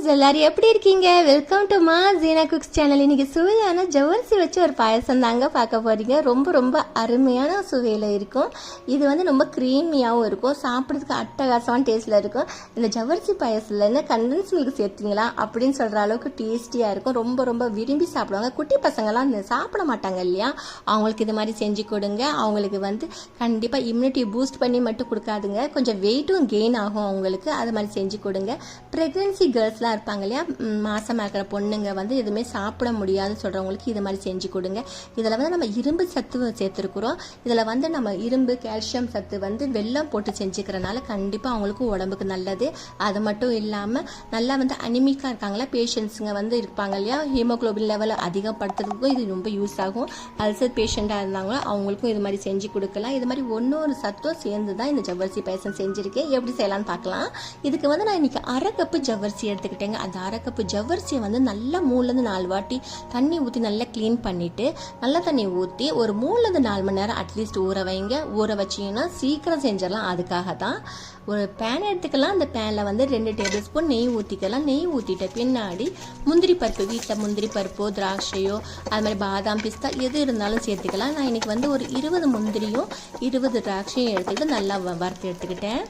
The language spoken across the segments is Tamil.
ஃப்ரெண்ட்ஸ் எல்லாரும் எப்படி இருக்கீங்க? வெல்கம் டு மா ஜீனா குக்ஸ் சேனல் இன்னைக்கு சுவையான ஜவ்வரிசி வச்சு ஒரு பாயசம் தாங்க பார்க்க போறீங்க. ரொம்ப ரொம்ப அருமையான சுவையில் இருக்கும். இது வந்து ரொம்ப க்ரீமியாகவும் இருக்கும். சாப்பிட்றதுக்கு அட்டகாசமான டேஸ்ட்டில் இருக்கும். இந்த ஜவ்வரிசி பாயசத்தில் என்ன கண்டன்ஸ் மில்க் சேர்த்தீங்களா அப்படின்னு சொல்கிற அளவுக்கு டேஸ்டியாக இருக்கும். ரொம்ப ரொம்ப விரும்பி சாப்பிடுவாங்க. குட்டி பசங்கள்லாம் சாப்பிட மாட்டாங்க இல்லையா? அவங்களுக்கு இது மாதிரி செஞ்சு கொடுங்க. அவங்களுக்கு வந்து கண்டிப்பாக இம்யூனிட்டி பூஸ்ட் பண்ணி மட்டும் கொடுக்காதுங்க. கொஞ்சம் வெயிட்டும் கெயின் ஆகும் அவங்களுக்கு. அது மாதிரி செஞ்சு கொடுங்க. ப்ரெக்னென்சி கேர்ள்ஸ்லாம் இருப்பாங்க இல்லையா? மாசமாக இருக்கிற பொண்ணுங்க வந்து எதுவுமே சாப்பிட முடியாதுன்னு சொல்கிறவங்களுக்கு இது மாதிரி செஞ்சு கொடுங்க. இதில் வந்து நம்ம இரும்பு சத்து சேர்த்துருக்குறோம். இதில் வந்து நம்ம இரும்பு கால்சியம் சத்து வந்து வெள்ளம் போட்டு செஞ்சுக்கிறனால கண்டிப்பாக அவங்களுக்கு உடம்புக்கு நல்லது. அது மட்டும் இல்லாமல் நல்லா வந்து அனிமிக்காக இருக்காங்களா? பேஷண்ட்ஸுங்க வந்து இருப்பாங்க இல்லையா? ஹீமோக்ளோபின் லெவலை அதிகப்படுத்துறதுக்கும் இது ரொம்ப யூஸ் ஆகும். அல்சர் பேஷண்ட்டாக இருந்தாங்களோ அவங்களுக்கும் இது மாதிரி செஞ்சு கொடுக்கலாம். இது மாதிரி ஒன்று ஒரு சத்தும் சேர்ந்து தான் இந்த ஜவ்வரிசி பாயசம் செஞ்சுருக்கேன் எப்படி செய்யலாம்னு பார்க்கலாம். இதுக்கு வந்து நான் இன்னைக்கு அரை கப்பு ஜவ்வரிசி பண்ணிட்டேங்க அந்த அரை கப்பு ஜவ்வரிசியை வந்து நல்லா மூணுலேருந்து நாலு வாட்டி தண்ணி ஊற்றி நல்லா க்ளீன் பண்ணிவிட்டு நல்லா தண்ணி ஊற்றி ஒரு மூணுலேருந்து நாலு மணி நேரம் அட்லீஸ்ட் ஊற வைங்க. ஊற வச்சிங்கன்னா சீக்கிரம் செஞ்சிடலாம். அதுக்காக தான் ஒரு பேன் எடுத்துக்கலாம். அந்த பேனில் வந்து ரெண்டு டேபிள் ஸ்பூன் நெய் ஊற்றிக்கலாம் நெய் ஊற்றிட்ட பின்னாடி முந்திரி பருப்பு வீட்டில் முந்திரி பருப்போ திராட்சையோ அது மாதிரி பாதாம் பிஸ்தா எது இருந்தாலும் சேர்த்துக்கலாம். நான் இன்றைக்கி வந்து ஒரு இருபது முந்திரியும் இருபது திராட்சையும் எடுத்துக்கிட்டு நல்லா வ- வறுத்து எடுத்துக்கிட்டேன்.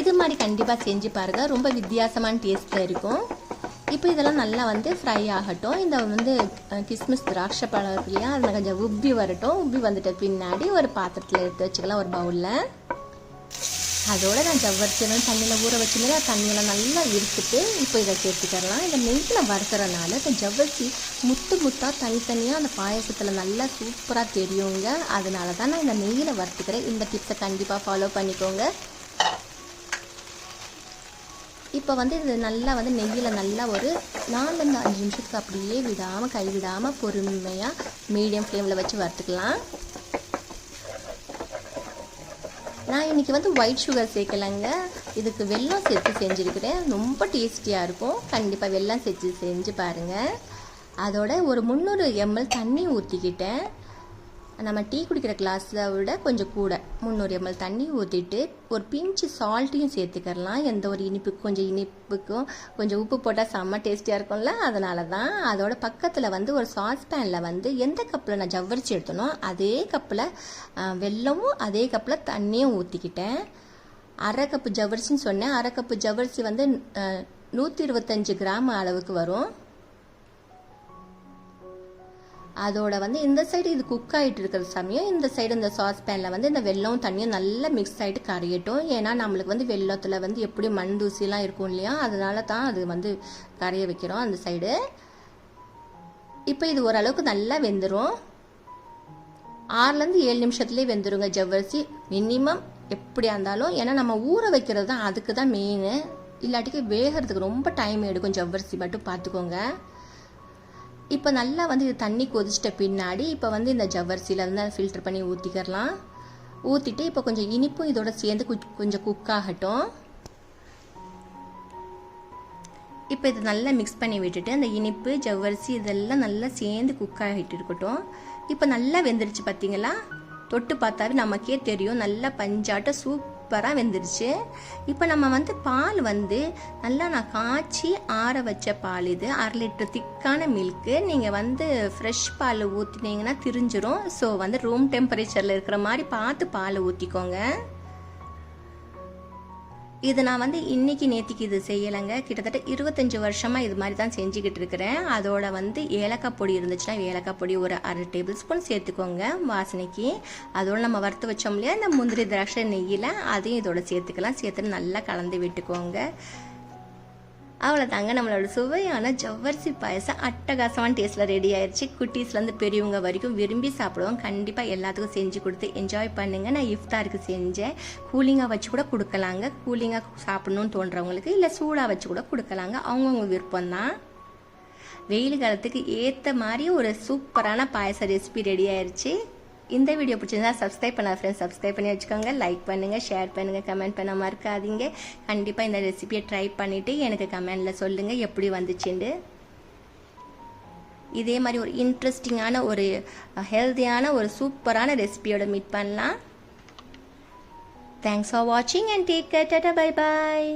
இது மாதிரி கண்டிப்பாக செஞ்சு பாருங்க. ரொம்ப வித்தியாசமான டேஸ்ட்டில் இருக்கும். இப்போ இதெல்லாம் நல்லா வந்து ஃப்ரை ஆகட்டும். இந்த வந்து கிஸ்மிஸ் திராட்சை பழம் இருக்கு இல்லையா? அதில் கொஞ்சம் உப்பி வரட்டும். உப்பி வந்துட்ட பின்னாடி ஒரு பாத்திரத்தில் எடுத்து வச்சுக்கலாம் ஒரு பவுலில் அதோடு நான் ஜவ்வரிசி தண்ணியில் ஊற வச்சுருந்தேன். தண்ணியெல்லாம் நல்லா இருத்துட்டு இப்போ இதை சேர்த்துக்கலாம். இந்த நெய்யில் வறுக்கிறனால இந்த ஜவ்வரிசி முத்து முத்தாக தனித்தனியாக அந்த பாயசத்தில் நல்லா சூப்பராக தெரியுங்க. அதனால தான் நான் இந்த நெய்யில் வறுத்துக்கிறேன். இந்த டிப்ஸை கண்டிப்பாக ஃபாலோ பண்ணிக்கோங்க. இப்போ வந்து இது நல்லா வந்து நெய்யில் நல்லா ஒரு நாலுலேருந்து அஞ்சு நிமிஷத்துக்கு அப்படியே விடாமல் கை விடாமல் பொறுமையாக மீடியம் ஃப்ளேமில் வச்சு வறுத்துக்கலாம். நான் இன்னைக்கு வந்து ஒயிட் சுகர் சேர்க்கலைங்க. இதுக்கு வெல்லம் சேர்த்து செஞ்சுருக்கிறேன். ரொம்ப டேஸ்டியாக இருக்கும். கண்டிப்பாக வெள்ளம் சேர்த்து செஞ்சு பாருங்கள் அதோட ஒரு முந்நூறு எம்எல் தண்ணி ஊற்றிக்கிட்டேன் நம்ம டீ குடிக்கிற கிளாஸில் விட கொஞ்சம் கூட. முந்நூறு எம்எல் தண்ணி ஊற்றிட்டு ஒரு பிஞ்சு சால்ட்டையும் சேர்த்துக்கிறலாம். எந்த ஒரு இனிப்புக்கும் கொஞ்சம் இனிப்புக்கும் கொஞ்சம் உப்பு போட்டால் செம்ம டேஸ்டியாக இருக்கும்ல? அதனால தான் அதோட பக்கத்தில் வந்து ஒரு சாஸ் பேனில் வந்து எந்த கப்பில் நான் ஜவ்வரிச்சு எடுத்தனோ அதே கப்பில் வெல்லமும் அதே கப்பில் தண்ணியும் ஊற்றிக்கிட்டேன் அரை கப்பு ஜவ்வரிசின்னு சொன்னேன். அரை கப்பு ஜவ்வரிசி வந்து நூற்றி இருபத்தஞ்சு கிராம் அளவுக்கு வரும். அதோட வந்து இந்த சைடு இது குக் ஆகிட்டு இருக்கிற சமயம் இந்த சைடு இந்த சாஸ் பேனில் வந்து இந்த வெல்லம் தண்ணியும் நல்லா மிக்ஸ் ஆகிட்டு கரையட்டும். ஏன்னா நம்மளுக்கு வந்து வெள்ளத்தில் வந்து எப்படியும் மண் தூசிலாம் இருக்கும் இல்லையா அதனால தான் அது வந்து கரைய வைக்கிறோம் அந்த சைடு இப்போ இது ஓரளவுக்கு நல்லா வெந்துடும் ஆறுலேருந்து ஏழு நிமிஷத்துலேயே வெந்துருங்க ஜவ்வரிசி. மினிமம் எப்படியா இருந்தாலும் ஏன்னா நம்ம ஊற வைக்கிறது தான் அதுக்கு தான் மெயின் இல்லாட்டிக்கு வேகிறதுக்கு ரொம்ப டைம் எடுக்கும் ஜவ்வரிசி மட்டும் பார்த்துக்கோங்க. இப்போ நல்லா வந்து இது தண்ணி கொதிச்சிட்ட பின்னாடி இப்போ வந்து இந்த ஜவ்வரிசியில் வந்து ஃபில்டர் பண்ணி ஊற்றிக்கிறலாம் ஊற்றிட்டு இப்போ கொஞ்சம் இனிப்பும் இதோட சேர்ந்து கொஞ்சம் குக் ஆகட்டும். இப்போ இது நல்லா மிக்ஸ் பண்ணி விட்டுட்டு அந்த இனிப்பு ஜவ்வரிசி இதெல்லாம் நல்லா சேர்ந்து குக் ஆகிட்டு இருக்கட்டும். இப்போ நல்லா வெந்துருச்சு பார்த்தீங்களா தொட்டு பார்த்தாவே நமக்கே தெரியும். நல்லா பஞ்சாட்ட சூப்பராக வெந்துருச்சு. இப்போ நம்ம வந்து பால் வந்து நல்லா நான் காய்ச்சி ஆற வச்ச பால் இது. அரை லிட்டர் திக்கான மில்க்கு நீங்கள் வந்து ஃப்ரெஷ் பால் ஊற்றினீங்கன்னா திரிஞ்சிரும். ஸோ வந்து ரூம் டெம்பரேச்சரில் இருக்கிற மாதிரி பார்த்து பால் ஊற்றிக்கோங்க இது நான் வந்து இன்னைக்கு நேற்றுக்கு இது செய்யலைங்க. கிட்டத்தட்ட இருபத்தஞ்சி வருஷமாக இது மாதிரி தான் செஞ்சுக்கிட்டு இருக்கிறேன். அதோட வந்து ஏலக்காய் பொடி இருந்துச்சுன்னா ஏலக்காய் பொடி ஒரு அரை டேபிள் ஸ்பூன் சேர்த்துக்கோங்க வாசனைக்கு. அதோட நம்ம வறுத்து வச்சோம் இல்லையா இந்த முந்திரி திராட்சை நெய்யில் அதையும் இதோட சேர்த்துக்கலாம். சேர்த்துட்டு நல்லா கலந்து விட்டுக்கோங்க. அவ்வளோதாங்க நம்மளோட சுவையான ஜவ்வரிசி பாயசம் அட்டகாசமான டேஸ்ட்டில் ரெடி ஆயிடுச்சு குட்டீஸ்லேருந்து பெரியவங்க வரைக்கும் விரும்பி சாப்பிடுவோம். கண்டிப்பாக எல்லாத்துக்கும் செஞ்சு கொடுத்து என்ஜாய் பண்ணுங்கள் நான் இஃப்தாருக்கு செஞ்சேன். கூலிங்காக வச்சு கூட கொடுக்கலாங்க. கூலிங்காக சாப்பிடணும்னு தோன்றவங்களுக்கு இல்லை சூடாக வச்சு கூட கொடுக்கலாங்க. அவங்கவுங்க விருப்பம் தான் வெயில் காலத்துக்கு ஏற்ற மாதிரி ஒரு சூப்பரான பாயச ரெசிபி ரெடி ஆயிடுச்சு இந்த வீடியோ பிடிச்சிருந்தா சப்ஸ்கிரைப் பண்ண ஃப்ரெண்ட்ஸ் சப்ஸ்கிரைப் பண்ணி வச்சுக்கோங்க. லைக் பண்ணுங்கள் ஷேர் பண்ணுங்கள் கமெண்ட் பண்ண மறக்காதீங்க. கண்டிப்பாக இந்த ரெசிபியை ட்ரை பண்ணிவிட்டு எனக்கு கமெண்டில் சொல்லுங்கள் எப்படி வந்துச்சுண்டு இதே மாதிரி ஒரு இன்ட்ரெஸ்டிங்கான ஒரு ஹெல்த்தியான ஒரு சூப்பரான ரெசிபியோட மீட் பண்ணலாம். தேங்க்ஸ் ஃபார் வாட்சிங் and take care tata bye bye